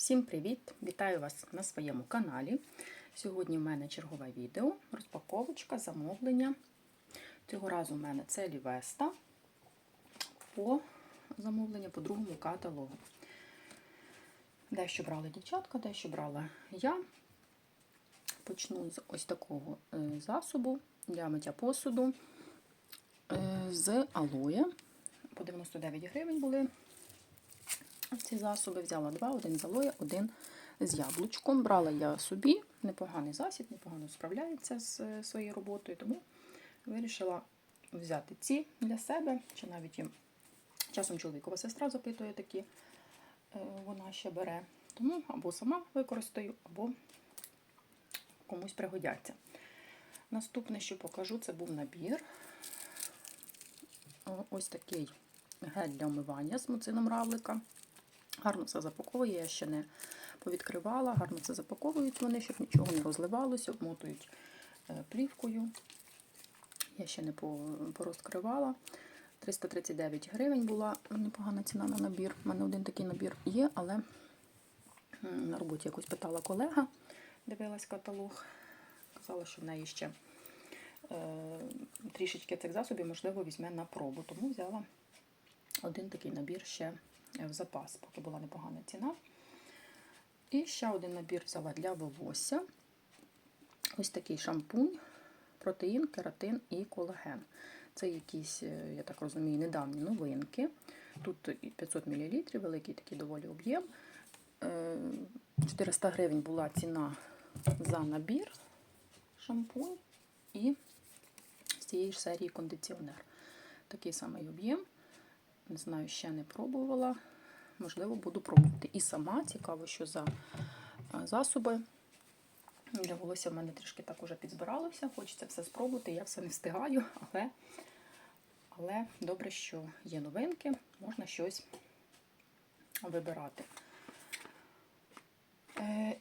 Всім привіт! Вітаю вас на своєму каналі. Сьогодні в мене чергове відео, розпаковочка, замовлення. Цього разу в мене це Лівеста по замовленню по другому каталогу. Дещо брали дівчатка, дещо брала я. Почну з ось такого е, засобу для миття посуду е, з алоє. По 99 гривень були ці засоби. Взяла два, один з алоє, один з яблучком. Брала я собі непоганий засіб, непогано справляється з е, своєю роботою, тому вирішила взяти ці для себе, чи навіть їм часом чоловікова сестра запитує такі, е, вона ще бере. Тому або сама використаю, або комусь пригодяться. Наступне, що покажу, це був набір. Ось такий гель для омивання з муцином равлика. Гарно все запаковує, я ще не повідкривала, гарно це запаковують вони, щоб нічого не розливалося, обмотують е, плівкою. Я ще не порозкривала. 339 гривень була непогана ціна на набір. У мене один такий набір є, але на роботі якось питала колега, дивилась каталог. Казала, що в неї ще е, трішечки цих засобів, можливо, візьме на пробу. Тому взяла один такий набір ще в запас, поки була непогана ціна. І ще один набір взяла для волосся. Ось такий шампунь, протеїн, кератин і колаген. Це якісь, е, я так розумію, недавні новинки. Тут 500 мл, великий такий доволі об'єм. 400 е, гривень була ціна за набір шампунь і з цієї ж серії кондиціонер. Такий самий об'єм. Не знаю, ще не пробувала. Можливо, буду пробувати. І сама цікаво, що за засоби. Для волосся в мене трішки так уже підзбиралося. Хочеться все спробувати. Я все не встигаю, але але добре, що є новинки, можна щось вибирати. Е,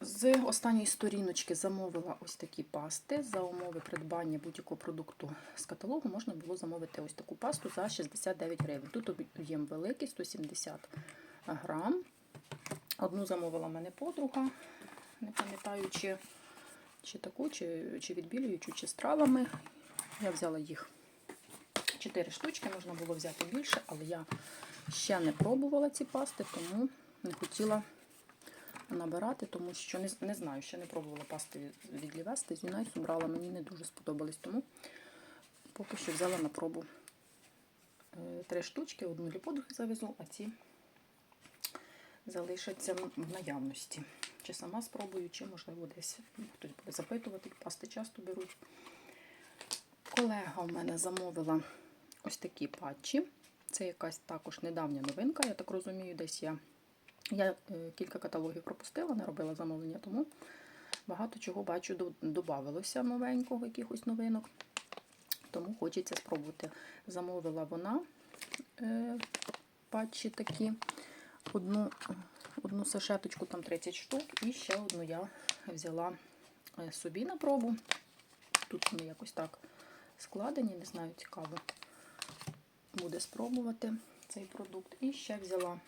з останньої сторіночки замовила ось такі пасти. За умови придбання будь-якого продукту з каталогу можна було замовити ось таку пасту за 69 гривень. Тут об'єм великий, 170 грам. Одну замовила мене подруга, не пам'ятаю, чи, чи таку, чи, чи відбілюючу, чи з травами. Я взяла їх 4 штучки, можна було взяти більше, але я ще не пробувала ці пасти, тому не хотіла набирати, тому що не не знаю, ще не пробувала пасти від Лівести. З Юнайсу брала, мені не дуже сподобались, тому поки що взяла на пробу е, три штучки, одну для подруги завезу, а ці залишаться в наявності. Чи сама спробую, чи, можливо, десь хтось буде запитувати, пасти часто беруть. Колега в мене замовила ось такі патчі. Це якась також недавня новинка, я так розумію, десь я я е, кілька каталогів пропустила, не робила замовлення, тому багато чого бачу, додавалося новенького, якихось новинок. Тому хочеться спробувати. Замовила вона е, патчі такі, одну одну сашеточку, там 30 штук, і ще одну я взяла е, собі на пробу. Тут вони якось так складені, не знаю, цікаво буде спробувати цей продукт. І ще взяла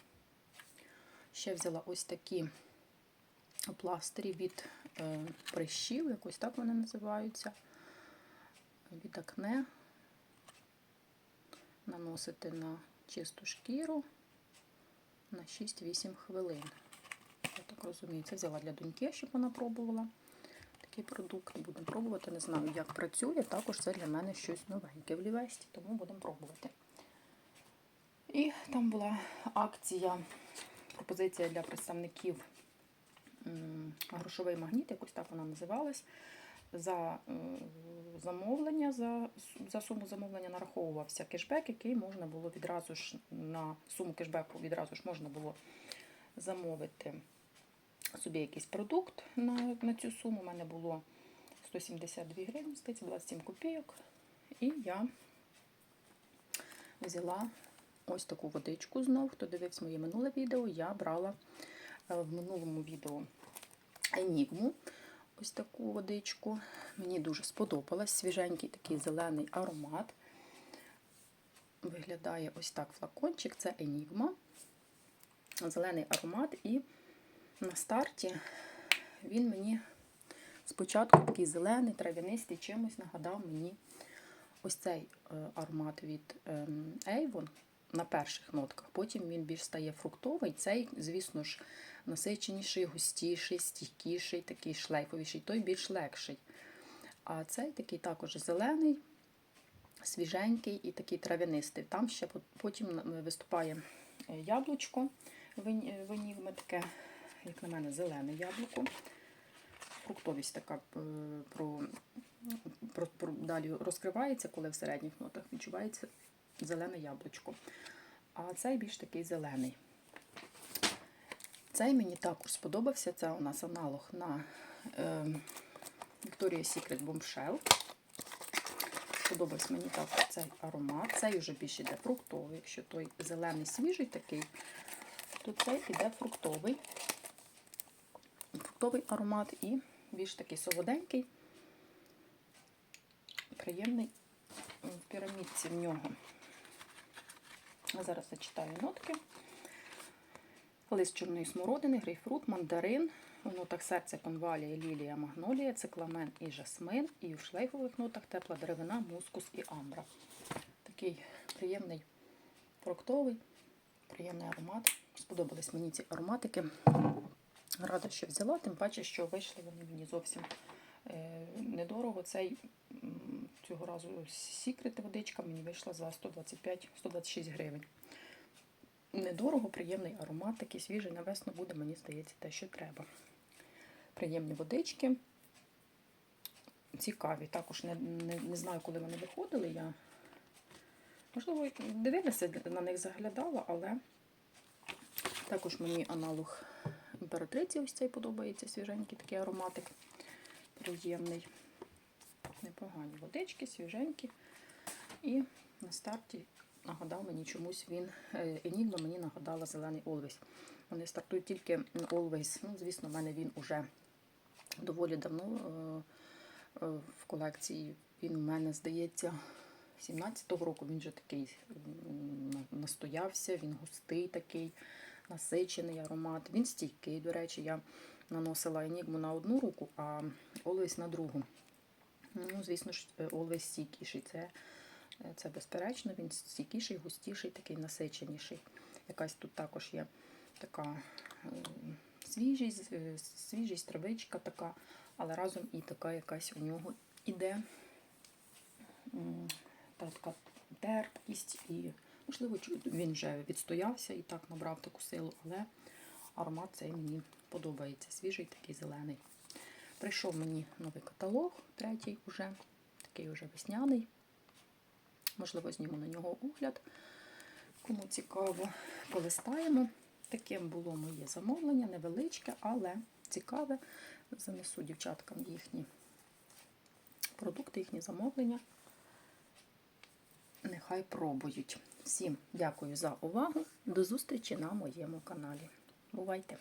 Ще взяла ось такі пластирі від е, прищів, якось так вони називаються. Від акне. Наносити на чисту шкіру на 6-8 хвилин. Я так розумію, це взяла для доньки, щоб вона пробувала такий продукт. Будемо пробувати, не знаю, як працює. Також це для мене щось новеньке в лівесті, тому будемо пробувати. І там була акція пропозиція для представників грошовий магніт, якось так вона називалась. За е, замовлення, за за суму замовлення нараховувався кешбек, який можна було відразу ж на суму кешбеку відразу ж можна було замовити собі якийсь продукт на на цю суму. У мене було 172 гривні, 27 копійок. І я взяла ось таку водичку знов. Хто дивився моє минуле відео, я брала е, в минулому відео енігму. Ось таку водичку. Мені дуже сподобалась. Свіженький такий зелений аромат. Виглядає ось так флакончик, це енігма. Зелений аромат і на старті він мені спочатку такий зелений, трав'янистий, чимось нагадав мені ось цей е, аромат від ем, Avon на перших нотках. Потім він більш стає фруктовий. Цей, звісно ж, насиченіший, густіший, стійкіший, такий шлейфовіший, той більш легший. А цей такий також зелений, свіженький і такий трав'янистий. Там ще потім виступає е, яблучко е, таке, як на мене, зелене яблуко. Фруктовість така е, про, про, про, далі розкривається, коли в середніх нотах відчувається зелене яблучко. А цей більш такий зелений. Цей мені також сподобався. Це у нас аналог на е, Victoria's Secret Bombshell. Сподобався мені також цей аромат. Цей вже більше йде фруктовий. Якщо той зелений свіжий такий, то цей іде фруктовий. Фруктовий аромат і більш такий солоденький, приємний в пірамідці в нього. Зараз зачитаю нотки. Лист чорної смородини, грейпфрут, мандарин. У нотах серця, конвалія, лілія, магнолія, цикламен і жасмин. І в шлейфових нотах тепла деревина, мускус і амбра. Такий приємний фруктовий, приємний аромат. Сподобались мені ці ароматики. Рада, що взяла, тим паче, що вийшли вони мені зовсім е, недорого. Цей цього разу сікрет водичка мені вийшла за 125-126 гривень. Недорого, приємний аромат, такий свіжий на весну буде, мені здається, те, що треба. Приємні водички. Цікаві. Також не, не, не знаю, коли вони виходили. Я, можливо, дивилася, на них заглядала, але також мені аналог імператриці ось цей подобається, свіженький такий ароматик. Приємний. Непогані водички, свіженькі. І на старті нагадав мені чомусь він. е, Енігма мені нагадала зелений Always. Вони стартують тільки Always. Ну, звісно, в мене він уже доволі давно е, е, в колекції. Він у мене, здається, 17-го року він вже такий настоявся, він густий такий, насичений аромат. Він стійкий, до речі, я наносила енігму на одну руку, а Always на другу. Ну, звісно ж, е, Always стійкіший. Це, е, це безперечно, він стійкіший, густіший, такий насиченіший. Якась тут також є така е, свіжість, свіжість, травичка така, але разом і така якась у нього іде та така терпкість і, можливо, він вже відстоявся і так набрав таку силу, але аромат цей мені подобається. Свіжий, такий зелений. Прийшов мені новий каталог, третій уже, такий уже весняний. Можливо, зніму на нього огляд. Кому цікаво, полистаємо. Таким було моє замовлення, невеличке, але цікаве. Занесу дівчаткам їхні продукти, їхні замовлення. Нехай пробують. Всім дякую за увагу. До зустрічі на моєму каналі. Бувайте!